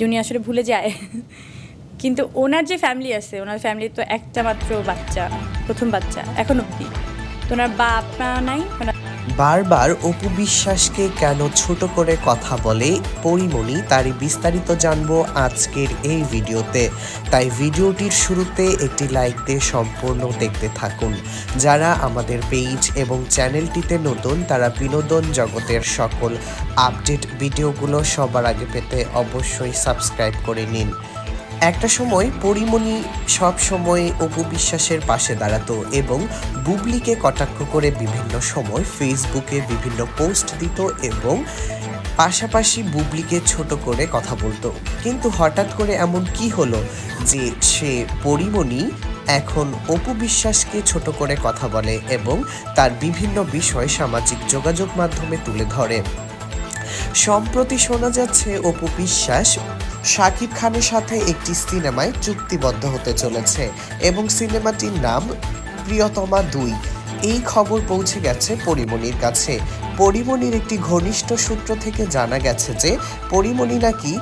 যে উনি আসলে ভুলে যায়। কিন্তু ওনার যে ফ্যামিলি আছে, ওনার ফ্যামিলির তো একটা মাত্র বাচ্চা, প্রথম বাচ্চা, এখন অবধি। তো ওনার বাপ মা নাই, ওনার বারবার অপু বিশ্বাসকে কেন ছোট করে কথা বলে, পরিমণি তারই বিস্তারিত জানব আজকের এই ভিডিওতে। তাই ভিডিওটির শুরুতে একটি লাইক দিয়ে সম্পূর্ণ দেখতে থাকুন। যারা আমাদের পেজ এবং চ্যানেলটিতে নতুন, তারা বিনোদন জগতের সকল আপডেট ভিডিওগুলো সবার আগে পেতে অবশ্যই সাবস্ক্রাইব করে নিন। একটা সময় পরিমণি সব সময় অপু বিশ্বাসের পাশে দাঁড়াতো এবং বুবলিকে কটাক্ষ করে বিভিন্ন সময় ফেসবুকে বিভিন্ন পোস্ট দিত এবং পাশাপাশি বুবলিকে ছোট করে কথা বলতো। কিন্তু হঠাৎ করে এমন কি হলো যে সে পরিমণি এখন অপু বিশ্বাসকে ছোট করে কথা বলে এবং তার বিভিন্ন বিষয় সামাজিক যোগাযোগ মাধ্যমে তুলে ধরে। সম্প্রতি শোনা যাচ্ছে অপু বিশ্বাস শাকিব খানের সাথে একটি সিনেমায় চুক্তিবদ্ধ হতে চলেছে এবং সিনেমাটির নাম প্রিয়তমা দুই। এই খবর পৌঁছে গেছে পরিমণির কাছে। পরিমণির একটি ঘনিষ্ঠ সূত্র থেকে জানা গেছে যে পরিমণি নাকি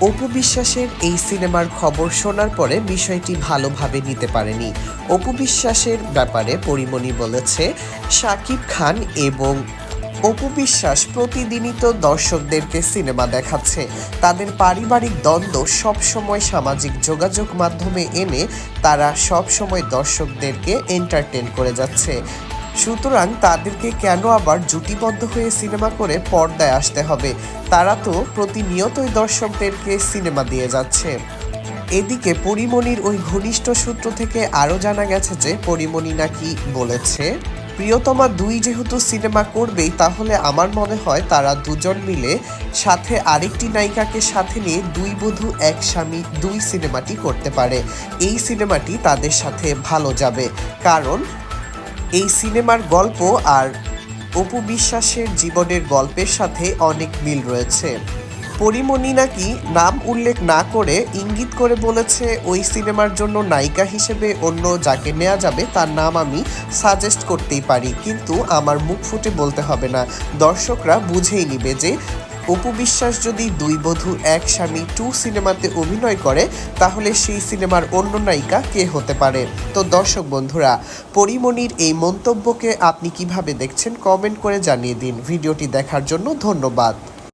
অপু বিশ্বাসের এই সিনেমার খবর শোনার পরে বিষয়টি ভালোভাবে নিতে পারেনি। অপু বিশ্বাসের ব্যাপারে পরিমণি বলেছে, শাকিব খান এবং অপু বিশ্বাস প্রতিদিনই তো দর্শকদেরকে সিনেমা দেখাচ্ছে। তাদের পারিবারিক দ্বন্দ্ব সবসময় সামাজিক যোগাযোগ মাধ্যমে এনে তারা সব সময় দর্শকদেরকে এন্টারটেন করে যাচ্ছে। সুতরাং তাদেরকে কেন আবার জুটিবদ্ধ হয়ে সিনেমা করে পর্দায় আসতে হবে? তারা তো প্রতিনিয়তই দর্শকদেরকে সিনেমা দিয়ে যাচ্ছে। এদিকে পরিমণির ওই ঘনিষ্ঠ সূত্র থেকে আরও জানা গেছে যে পরিমণি নাকি বলেছে প্রিয়তমা দুই যেহেতু সিনেমা করবেই, তাহলে আমার মনে হয় তারা দুজন মিলে সাথে আরেকটি নায়িকাকে সাথে নিয়ে দুই বধূ, এক স্বামী, দুই সিনেমাটি করতে পারে। এই সিনেমাটি তাদের সাথে ভালো যাবে। কারণ এই সিনেমার গল্প আর অপু বিশ্বাসের জীবনের গল্পের সাথে অনেক মিল রয়েছে। পরিমণি নাকি নাম উল্লেখ না করে ইঙ্গিত করে বলেছে, ওই সিনেমার জন্য নায়িকা হিসেবে অন্য যাকে নেওয়া যাবে তার নাম আমি সাজেস্ট করতেই পারি। কিন্তু আমার মুখ ফুটে বলতে হবে না। দর্শকরা বুঝেই নিবে যে, অপু বিশ্বাস যদি দুই বধূ এক স্বামী টু সিনেমাতে অভিনয় করে, তাহলে সেই সিনেমার অন্য নায়িকা কে হতে পারে? তো দর্শক বন্ধুরা, পরিমণির এই মন্তব্যকে আপনি কীভাবে দেখছেন কমেন্ট করে জানিয়ে দিন। ভিডিওটি দেখার জন্য ধন্যবাদ।